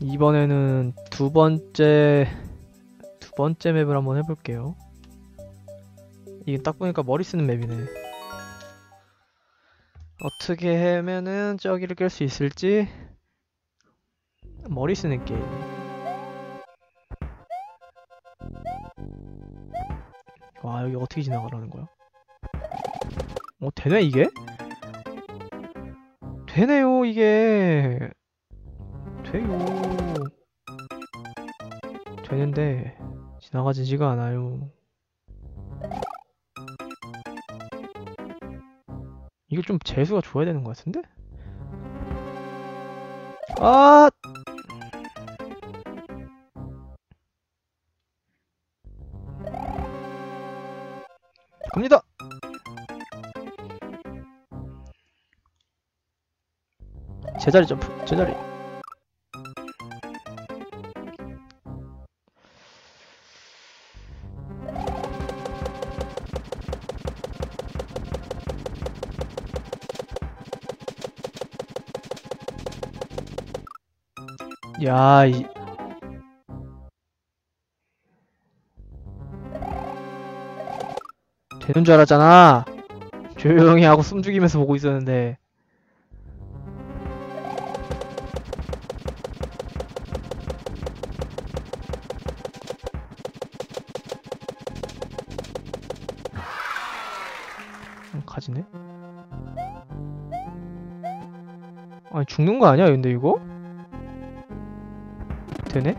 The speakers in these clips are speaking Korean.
이번에는 두 번째 두 번째 맵을 한번 해볼게요. 이게 딱 보니까 머리 쓰는 맵이네. 어떻게 하면은 저기를 깰 수 있을지 머리 쓰는 게임. 와 여기 어떻게 지나가라는 거야? 어 되네 이게? 되네요 이게 돼요. 되는데 지나가지지가 않아요. 이거 좀 재수가 줘야 되는 것 같은데? 아! 갑니다! 제자리 점프 제자리 야, 이... 되는 줄 알았잖아. 조용히 하고 숨 죽이면서 보고 있었는데. 음, 가지네? 아니 죽는 거 아니야 근데 이거? 되네?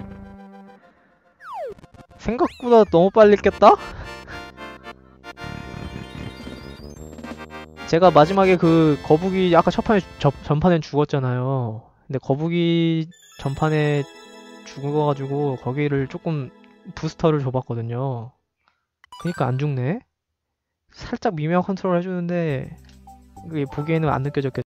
생각보다 너무 빨리 깼다? 제가 마지막에 그 거북이 아까 첫판에 저, 전판엔 죽었잖아요 근데 거북이 전판에 죽어가지고 거기를 조금 부스터를 줘봤거든요 그니까 안 죽네 살짝 미묘한 컨트롤 해주는데 그게 보기에는 안 느껴졌겠죠